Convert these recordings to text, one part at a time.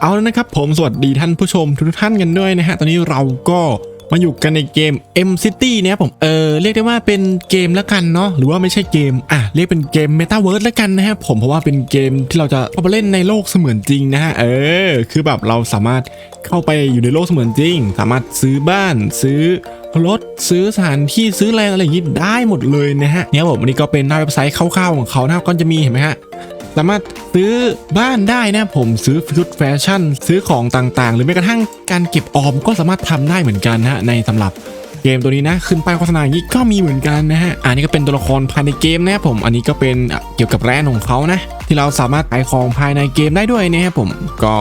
เอาแล้วนะครับผมสวัสดีท่านผู้ชมทุกท่านกันด้วยนะฮะ ตอนนี้เราก็มาอยู่กันในเกม M City เนี่ยผมเออเรียกได้ว่าเป็นเกมแล้วกันเนาะหรือว่าไม่ใช่เกมอะเรียกเป็นเกม Metaverse แล้วกันนะฮะผมเพราะว่าเป็นเกมที่เราจะเข้าไปเล่นในโลกเสมือนจริงนะฮะเออคือแบบเราสามารถเข้าไปอยู่ในโลกเสมือนจริง สามารถซื้อบ้านซื้อรถซื้อสถานที่ซื้อแรงอะไรอย่างนี้ได้หมดเลยนะฮะเนี่ยผมอันนี้ก็เป็นหน้าเว็บไซต์คร่าวๆของเขานะก็จะมีเห็นไหมฮะสามารถ ซื้อบ้านได้นะผมซื้อชุดแฟชั่น ซื้อของต่างๆ หรือแม้กระทั่งการเก็บออมก็สามารถทำได้เหมือนกันนะฮะในสำหรับเกมตัวนี้นะ ขึ้นป้ายโฆษณาอย่างนี้ก็มีเหมือนกันนะฮะอันนี้ก็เป็นตัวละครภายในเกมนะครับผมอันนี้ก็เป็นเกี่ยวกับแรนของเขานะ ที่เราสามารถขายของภายในเกมได้ด้วยนะครับผมก็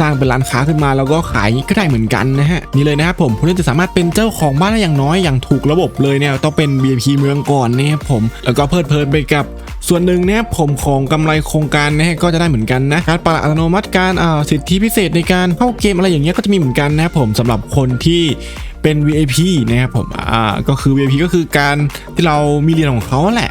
สร้างเป็นร้านค้าขึ้นมาแล้วก็ขายก็ได้เหมือนกันนะฮะนี่เลยนะครับผมผู้เล่นจะสามารถเป็นเจ้าของบ้านได้อย่างน้อยอย่างถูกระบบเลยเนี่ยต้องเป็น VIP เมืองก่อนนะครับผมแล้วก็เพลิดเพลินไปกับส่วนหนึ่งเนี่ยผมของกำไรโครงการนะฮะก็จะได้เหมือนกันนะการประหลาดอัตโนมัติการอ่าสิทธิพิเศษในการเข้าเกมอะไรอย่างเงี้ยก็จะมีเหมือนกันนะครับผมสำหรับคนที่ เป็น VIP นะครับผม อ่า ก็คือ VIP ก็คือการที่เรามีเรียนของเขาแหละ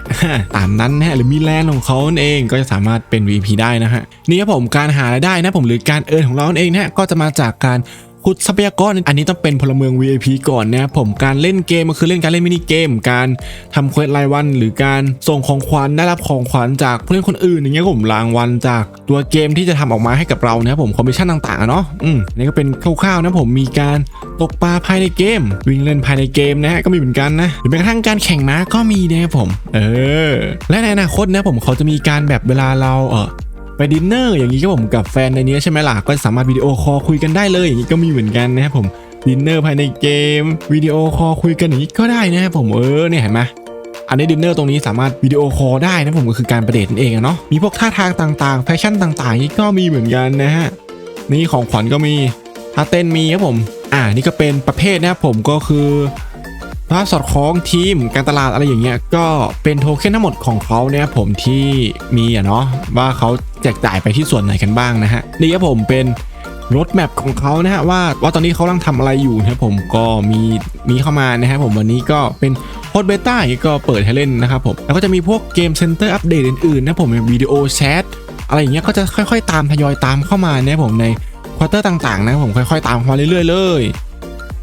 ตามนั้นนะฮะ หรือมีแลนด์ของเขาเองก็จะสามารถเป็น VIP ได้นะฮะ นี่ครับผม การหารายได้นะผมหรือการเอิร์นของเราเองนะฮะ ก็จะมาจากการ ขุดทรัพยากรอันนี้ต้องเป็นพลเมือง VIP ก่อนนะผมการเล่นเกมก็คือเล่นการเล่นมินิเกม การทำเควสรายวัน หรือการส่งของขวัญได้รับของขวัญจากผู้เล่นคนอื่นอย่างเงี้ยผมรางวัลจากตัวเกมที่จะทำออกมาให้กับเรานะครับผมคอมมิชชั่นต่างๆอะเนาะอืมนนี่ก็เป็นคร่าวๆนะผมมีการตกปลาภายในเกม วิ่งเล่นภายในเกมนะฮะก็มีเหมือนกันนะหรือแม้กระทั่งการแข่งม้าก็มีนะครับผม เออ และในอนาคตนะผมเขาจะมีการแบบเวลาเราเออ ไปดินเนอร์อย่างนี้ก็ผมกับแฟนในนี้ใช่ไหมล่ะก็สามารถวิดีโอคอลคุยกันได้เลยอย่างนี้ก็มีเหมือนกันนะครับผมดินเนอร์ภายในเกมวิดีโอคอลคุยกันอย่างนี้ก็ได้นะครับผมเออเนี่ยเห็นไหมอันนี้ดินเนอร์ตรงนี้สามารถวิดีโอคอลได้นะผมก็คือการประเดทนั่นเองเนาะมีพวกท่าทางต่างๆ แฟชั่นต่างๆนี่ก็มีเหมือนกันนะฮะนี่ของขวัญก็มีท่าเต้นมีครับผม อ่านี่ก็เป็นประเภทนะครับผมก็คือภาพสอดคล้องทีมการตลาดอะไรอย่างเงี้ยก็เป็นโทเค็นทั้งหมดของเขาเนี่ยผมที่มีอะเนาะว่าเขา แจกจ่ายไปที่ส่วนไหนกันบ้างนะฮะนี่ครับผมเป็นรถแมพของเขานะฮะว่าว่าตอนนี้เขากำลังทำอะไรอยู่นะครับผมก็มีมีเข้ามานะฮะผมวันนี้ก็เป็นโพสเบต้าอย่างงี้ก็เปิดให้เล่นนะครับผมแล้วก็จะมีพวกเกมเซ็นเตอร์อัปเดตอื่นๆนะผมวิดีโอแชทอะไรอย่างเงี้ยก็จะค่อยๆ ตามทยอยตามเข้ามานะผมในควอเตอร์ต่างๆ นะผมค่อยๆ ตามมาเรื่อยๆ เลย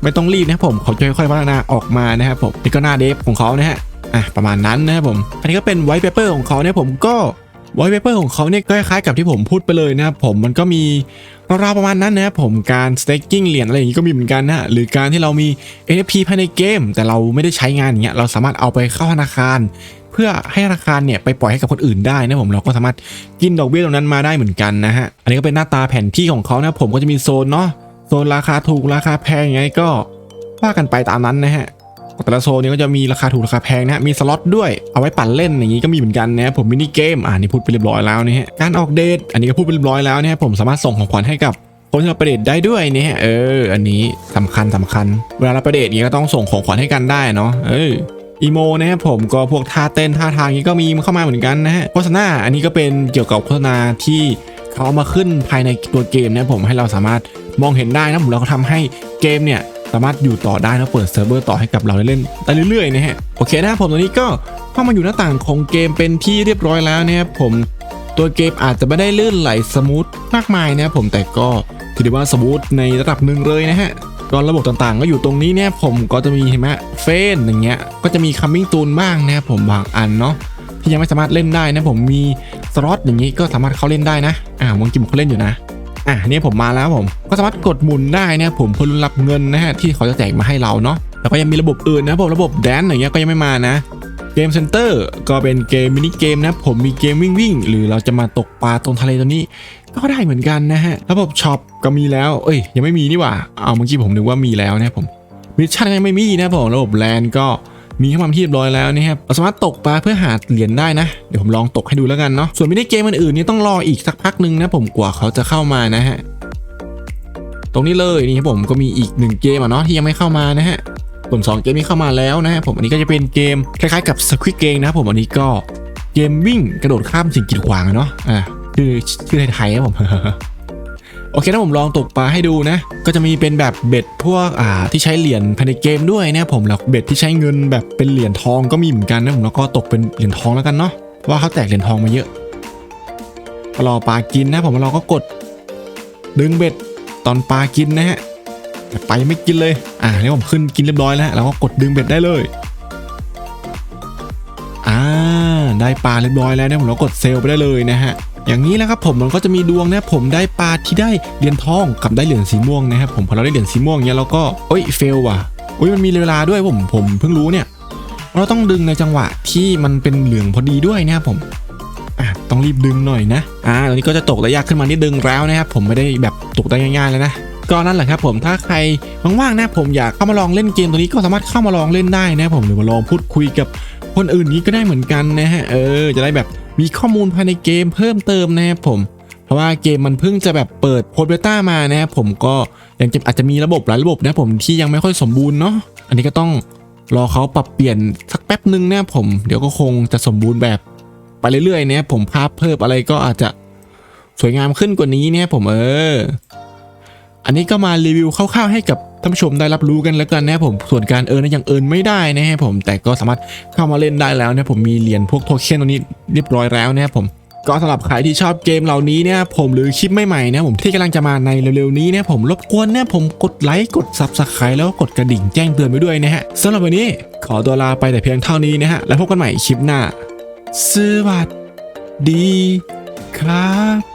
ไม่ต้องรีบนะครับผมเขาจะค่อยๆพัฒนาออกมานะครับผมนี่ก็หน้าเดฟของเขานะฮะอะประมาณนั้นนะครับผมอันนี้ก็เป็นไวท์เปเปอร์ของเขาเนี่ยผมก็ ไวท์เปเปอร์ของเขาเนี่ยก็คล้ายๆกับที่ผมพูดไปเลยนะครับผมมันก็มีราวๆประมาณนั้นนะครับผมการ staking เหรียญอะไรอย่างนี้ก็มีเหมือนกันนะฮะหรือการที่เรามี NFT ภายในเกม แต่เราไม่ได้ใช้งานอย่างเงี้ยเราสามารถเอาไปเข้าธนาคาร เพื่อให้ธนาคารเนี่ยไปปล่อยให้กับคนอื่นได้นะผมเราก็สามารถกินดอกเบี้ยตรงนั้นมาได้เหมือนกันนะฮะอันนี้ก็เป็นหน้าตาแผนที่ของเขานะผมก็จะมีโซนเนาะโซนราคาถูกราคาแพงยังไงก็ว่ากันไปตามนั้นนะฮะ แต่ละโซนนี้ก็จะมีราคาถูกราคาแพงนะมีสล็อตด้วยเอาไว้ปั่นเล่นอย่างนี้ก็มีเหมือนกันนะผมมินิเกมอ่านี่พูดไปเรียบร้อยแล้วนะฮะการออกเดทอันนี้ก็พูดไปเรียบร้อยแล้วนะฮะผมสามารถส่งของขวัญให้กับคนที่เราประเดทได้ด้วยเนี่ยฮะเออ อันนี้สำคัญสำคัญ เวลาเราประเดทนี้ก็ต้องส่งของขวัญให้กันได้เนาะเอออีโมนะครับผมก็พวกท่าเต้นท่าทางนี้ก็มีเข้ามาเหมือนกันนะฮะโฆษณาอันนี้ก็เป็นเกี่ยวกับโฆษณาที่เขาเอามาขึ้นภายในตัวเกมนะผมให้เราสามารถมองเห็นได้นะผมแล้วก็ทำให้เกมเนี่ย สามารถอยู่ต่อได้แล้วเปิดเซิร์ฟเวอร์ต่อให้กับเราได้เล่นได้เรื่อยๆนะฮะโอเคนะครับผมตอนนี้ก็เข้ามาอยู่หน้าต่างของเกมเป็นที่เรียบร้อยแล้วนะครับผมตัวเกมอาจจะไม่ได้ลื่นไหลสมูทมากมายนะครับผมแต่ก็ถือได้ว่าสมูทในระดับหนึ่งเลยนะฮะก็ระบบต่างๆ ก็อยู่ตรงนี้เนี่ยผมก็จะมีเห็นไหมเฟนอย่างเงี้ยก็จะมีคัมมิ่งตูนบ้างนะครับผมบางอันเนาะที่ยังไม่สามารถเล่นได้นะผมมีสล็อตอย่างงี้ก็สามารถเข้าเล่นได้นะอ่าวงกิมเขาเล่นอยู่นะ อะเนี่ยผมมาแล้วผม ก็สามารถกดหมุนได้นะผมเพื่อรับเงินนะฮะที่เขาจะแจกมาให้เราเนาะแล้วก็ยังมีระบบอื่นนะผมระบบแดนอย่างเงี้ยก็ยังไม่มานะเกมเซ็นเตอร์ก็เป็นเกมมินิเกมนะผมมีเกมวิ่งวิ่งหรือเราจะมาตกปลาตรงทะเลตัวนี้ ก็ได้เหมือนกันนะฮะระบบช็อปก็มีแล้ว เอ้ย ยังไม่มีนี่หว่าเอาเมื่อกี้ผมนึกว่ามีแล้วนะผมมิชชั่นยังไม่มีนะผมระบบแลนก็ มีเข้ความที่เรียบร้อยแล้วนะครับเราสามารถตกปลาเพื่อหาเหรียญได้นะ เดี๋ยวผมลองตกให้ดูแล้วกันเนาะส่วนมินิเกมอื่นๆนี่ต้องรออีกสักพักหนึ่งนะผมกว่าเขาจะเข้ามานะฮะตรงนี้เลยนี่ครับผมก็มีอีกหนึ่งเกมอะเนาะที่ยังไม่เข้ามานะฮะส่วนสองเกมนี้เข้ามาแล้วนะฮะผมอันนี้ก็จะเป็นเกมคล้ายๆกับ Squid Game นะครับผมอันนี้ก็เกมวิ่งกระโดดข้ามสิ่งกีดขวางเนาะอ่าคือชื่อไทยๆครับผม โอเคถ้าผมลองตกปลาให้ดูนะ ก็จะมีเป็นแบบเบ็ดพวกอ่าที่ใช้เหรียญภายในเกมด้วยนะผมแล้วเบ็ดที่ใช้เงินแบบเป็นเหรียญทองก็มีเหมือนกันนะผมแล้วก็ตกเป็นเหรียญทองแล้วกันเนาะว่าเขาแจกเหรียญทองมาเยอะรอปลากินนะ ผมเราก็กด ดึงเบ็ดตอนปลากินนะฮะแต่ไปลายังไม่กินเลยอ่านี่ผมขึ้นกินเรียบร้อยแล้วเราก็กดดึงเบ็ดได้เลยอ่าได้ปลาเรียบร้อยแล้วเนะผมเรากดเซลไปได้เลยนะฮะ อย่างนี้นะครับผมมันก็จะมีดวงนะผมได้ปลาที่ได้เหรียญทองกับได้เหรียญสีม่วงนะครับผมพอเราได้เหรียญสีม่วงเนี้ยเราก็เอ้ยเฟลว่ะอุ้ยมันมีเวลาด้วยผมผมเพิ่งรู้เนี่ยเราต้องดึงในจังหวะที่มันเป็นเหลืองพอดีด้วยนะครับผมอะต้องรีบดึงหน่อยนะอ่าตอนนี้ก็จะตกระยะขึ้นมานิดดึงแล้วนะครับผมไม่ได้แบบตกได้ง่ายๆเลยนะก็นั่นแหละครับผมถ้าใครว่างๆนะผมอยากเข้ามาลองเล่นเกมตัวนี้ก็สามารถเข้ามาลองเล่นได้นะครับผมหรือมาลองพูดคุยกับคนอื่นนี้ก็ได้เหมือนกันนะฮะเออจะได้แบบ มีข้อมูลภายในเกมเพิ่มเติมนะครับผม เพราะว่าเกมมันเพิ่งจะแบบเปิดโพสเบต้ามานะครับผมก็ยังจะอาจจะมีระบบหลายระบบนะผมที่ยังไม่ค่อยสมบูรณ์เนาะอันนี้ก็ต้องรอเขาปรับเปลี่ยนสักแป๊บหนึ่งนะครับผมเดี๋ยวก็คงจะสมบูรณ์แบบไปเรื่อยๆเนี่ยผมภาพเพิ่มอะไรก็อาจจะสวยงามขึ้นกว่านี้เนี่ยผมเออ อันนี้ก็มารีวิวคร่าวๆให้กับานผู้ชมได้รับรู้กันแล้วกันนะผมส่วนการเอิร์นยังเอิร์นไม่ได้นะครับผมแต่ก็สามารถเข้ามาเล่นได้แล้วนะผมมีเหรียญพวกโทเค็นตรงนี้เรียบร้อยแล้วนะครับผมก็สำหรับใครที่ชอบเกมเหล่านี้เนี่ยผมหรือคลิปใหม่ๆนะผมที่กำลังจะมาในเร็วๆนี้เนี่ยผมรบกวนเนี่ยผมกดไลค์กด Subscribe แล้วก็กดกระดิ่งแจ้งเตือนไว้ด้วยนะฮะสำหรับวันนี้ขอตัวลาไปแต่เพียงเท่านี้นะฮะแล้วพบกันใหม่คลิปหน้าสวัสดีครับ